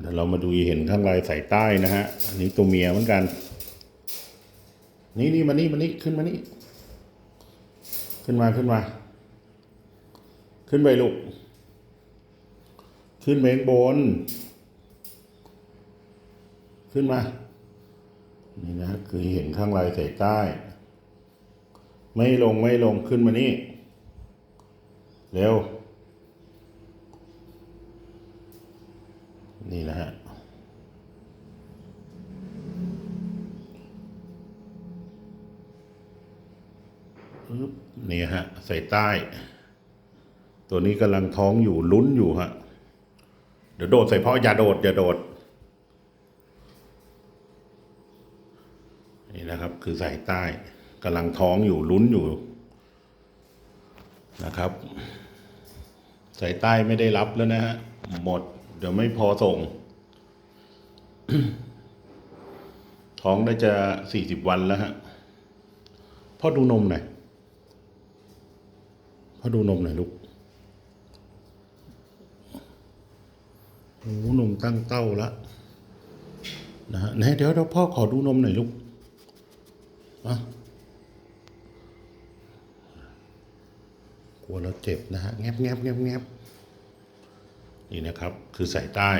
เดี๋ยวเรามาดูเห็นข้างลายสายใต้นะฮะ อันนี้ตัวเมียเหมือนกัน นี่นี่มานี่มานี่ขึ้นมานี่ ขึ้นมาขึ้นมา ขึ้นไปลูก ขึ้นไปข้างบน ขึ้นมา นี่นะคือเห็นข้างลายสายใต้ ไม่ลงไม่ลงขึ้นมานี่ เร็ว นี่นะฮะนี่ฮะ ใส่ใต้ ตัวนี้กำลังท้องอยู่ลุ้นอยู่ฮะ เดี๋ยวโดดใส่เพ่ออย่าโดดอย่าโดด นี่นะครับ คือใส่ใต้กำลังท้องอยู่ลุ้นอยู่นะครับ ใส่ใต้ไม่ได้รับแล้วนะฮะ หมด เดี๋ยวไม่พอส่ง ท้องได้จะสี่สิบวันแล้วฮะพ่อดูนมหน่อยพ่อดูนมหน่อยลูกโอ้นมตั้งเต้าแล้วนะฮะไหนเดี๋ยวเดี๋ยวพ่อขอดูนมหน่อยลูกอะกลัวเราเจ็บนะฮะแงบแงบแงบแงบ นี่นะครับคือสายใต้